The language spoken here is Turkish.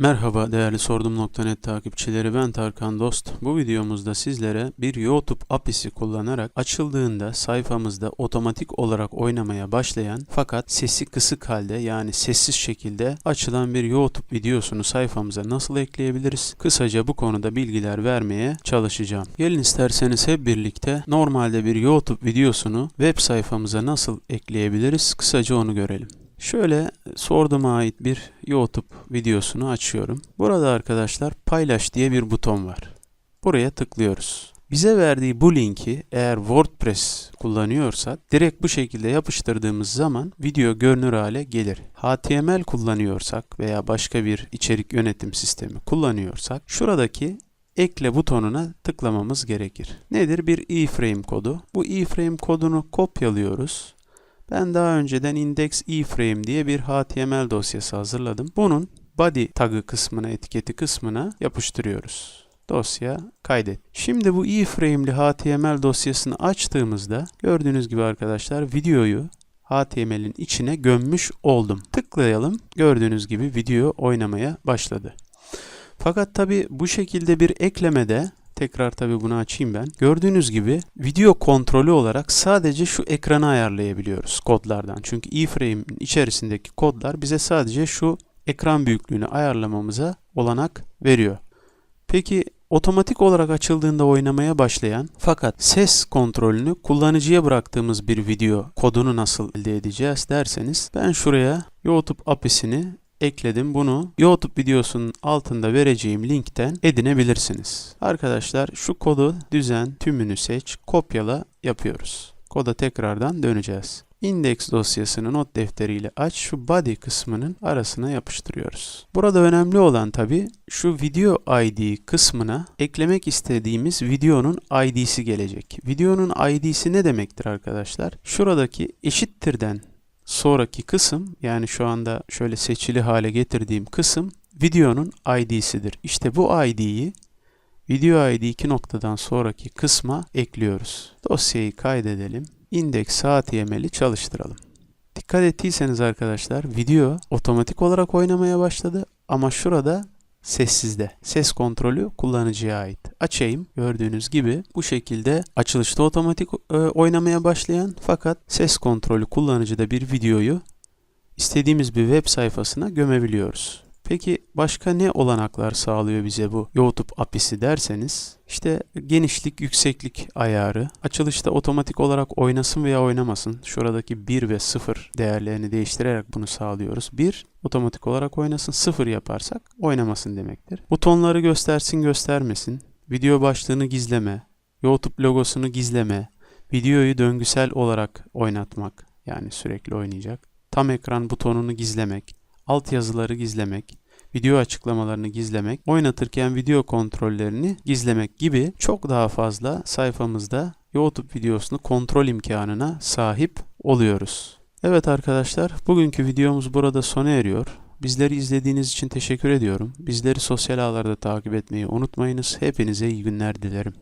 Merhaba değerli Sordum.net takipçileri ben Tarkan Dost. Bu videomuzda sizlere bir YouTube API'si kullanarak açıldığında sayfamızda otomatik olarak oynamaya başlayan fakat sesi kısık halde yani sessiz şekilde açılan bir YouTube videosunu sayfamıza nasıl ekleyebiliriz? Kısaca bu konuda bilgiler vermeye çalışacağım. Gelin isterseniz hep birlikte normalde bir YouTube videosunu web sayfamıza nasıl ekleyebiliriz? Kısaca onu görelim. Şöyle sorduma ait bir YouTube videosunu açıyorum. Burada arkadaşlar paylaş diye bir buton var. Buraya tıklıyoruz. Bize verdiği bu linki eğer WordPress kullanıyorsak direkt bu şekilde yapıştırdığımız zaman video görünür hale gelir. HTML kullanıyorsak veya başka bir içerik yönetim sistemi kullanıyorsak şuradaki ekle butonuna tıklamamız gerekir. Nedir? Bir iframe kodu. Bu iframe kodunu kopyalıyoruz. Ben daha önceden index iframe diye bir HTML dosyası hazırladım. Bunun body tagı kısmına, etiketi kısmına yapıştırıyoruz. Dosya kaydet. Şimdi bu iframe'li HTML dosyasını açtığımızda gördüğünüz gibi arkadaşlar videoyu HTML'in içine gömmüş oldum. Tıklayalım. Gördüğünüz gibi video oynamaya başladı. Fakat tabi bu şekilde bir eklemede Tekrar tabi bunu açayım ben. Gördüğünüz gibi video kontrolü olarak sadece şu ekranı ayarlayabiliyoruz kodlardan. Çünkü iframe'in içerisindeki kodlar bize sadece şu ekran büyüklüğünü ayarlamamıza olanak veriyor. Peki otomatik olarak açıldığında oynamaya başlayan fakat ses kontrolünü kullanıcıya bıraktığımız bir video kodunu nasıl elde edeceğiz derseniz ben şuraya YouTube API'sini ekledim. Bunu YouTube videosunun altında vereceğim linkten edinebilirsiniz. Arkadaşlar şu kodu düzen tümünü seç, kopyala yapıyoruz. Koda tekrardan döneceğiz. Index dosyasını not defteriyle aç şu body kısmının arasına yapıştırıyoruz. Burada önemli olan tabi şu video ID kısmına eklemek istediğimiz videonun ID'si gelecek. Videonun ID'si ne demektir arkadaşlar? Şuradaki eşittirden sonraki kısım yani şu anda şöyle seçili hale getirdiğim kısım videonun ID'sidir. İşte bu ID'yi video ID 2 noktadan sonraki kısma ekliyoruz. Dosyayı kaydedelim. Index HTML'i çalıştıralım. Dikkat ettiyseniz arkadaşlar video otomatik olarak oynamaya başladı ama şurada sessizde. Ses kontrolü kullanıcıya ait. Açayım. Gördüğünüz gibi bu şekilde açılışta otomatik e, oynamaya başlayan fakat ses kontrolü kullanıcıda bir videoyu istediğimiz bir web sayfasına gömebiliyoruz. Peki başka ne olanaklar sağlıyor bize bu YouTube API'si derseniz işte genişlik, yükseklik ayarı, açılışta otomatik olarak oynasın veya oynamasın. Şuradaki 1 ve 0 değerlerini değiştirerek bunu sağlıyoruz. 1 otomatik olarak oynasın, 0 yaparsak oynamasın demektir. Butonları göstersin, göstermesin. Video başlığını gizleme, YouTube logosunu gizleme, videoyu döngüsel olarak oynatmak yani sürekli oynayacak. Tam ekran butonunu gizlemek, alt yazıları gizlemek, video açıklamalarını gizlemek, oynatırken video kontrollerini gizlemek gibi çok daha fazla sayfamızda YouTube videosunu kontrol imkanına sahip oluyoruz. Evet arkadaşlar, bugünkü videomuz burada sona eriyor. Bizleri izlediğiniz için teşekkür ediyorum. Bizleri sosyal ağlarda takip etmeyi unutmayınız. Hepinize iyi günler dilerim.